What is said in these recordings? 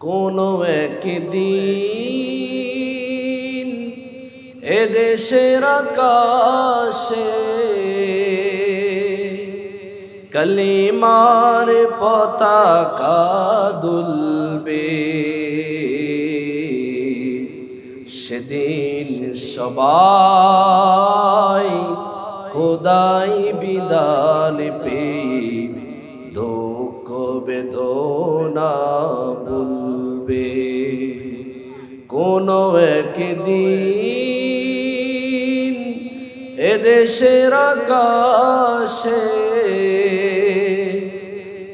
কোনো একদিন এদেশের আকাশে কলিমার পতাকা দুলবে। সেদিন সবাই খোদাই বিদান পেয়ে দুঃখ বেদনা বলবে কোনো একদিন এদেশের আকাশে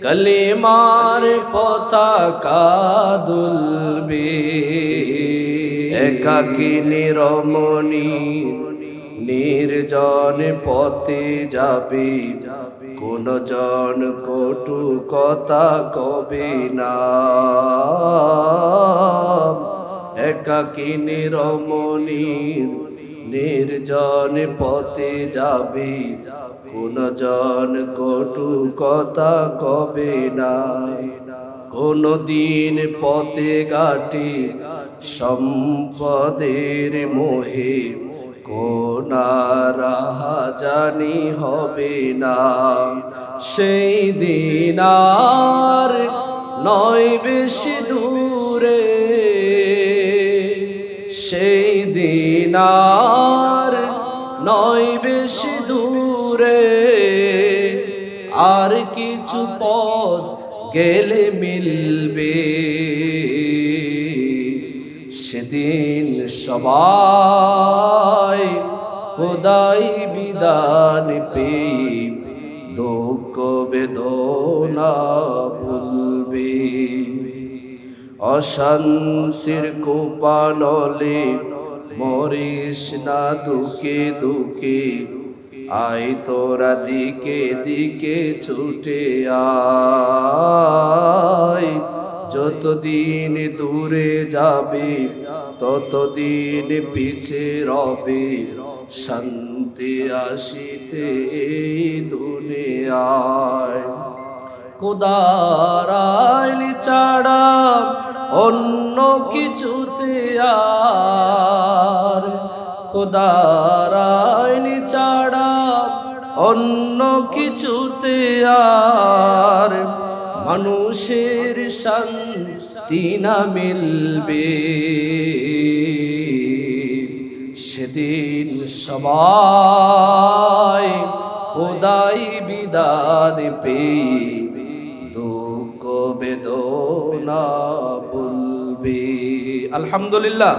কলিমার পতাকা দুলবে। একাকি নিরমণি নির্জন পথে যাবে। কোন জন কটু কথা কবে না। একাকি নিরমণি নির্জন পথে যাবে। কোন জন কটু কথা কবে না। কোন দিন পথে গাটি সম্পদের মোহে। কোন রাহা জানি হবে না। সেই দিন আর নয় বেশি দূরে। সেই দিন আর নয় বেশি দূরে। আর কিছু পথ গেলে মিলবে। সেদিন সবাই খোদাই বিদান পেয়ে দুঃখ বেদনা ভুলবে। অশান্তির কোপানলে মরিস না দুঃখে দুঃখে আই তোরা দিকে দিকে ছুটে আয়। যতদিন দূরে যাবে ততদিন পিছে রবে, শান্তি আসিতে দুনিয়ায়। কোদারাইলি ছাড়া অন্য কিছুতে আর। কোদারাইলি ছাড়া অন্য কিছুতে আর। মানুষের শান্তি না মিলবে। সেদিন সবাই খোদাই বিদার পেয়ে দুঃখ বেদনা বলবে আলহামদুলিল্লাহ।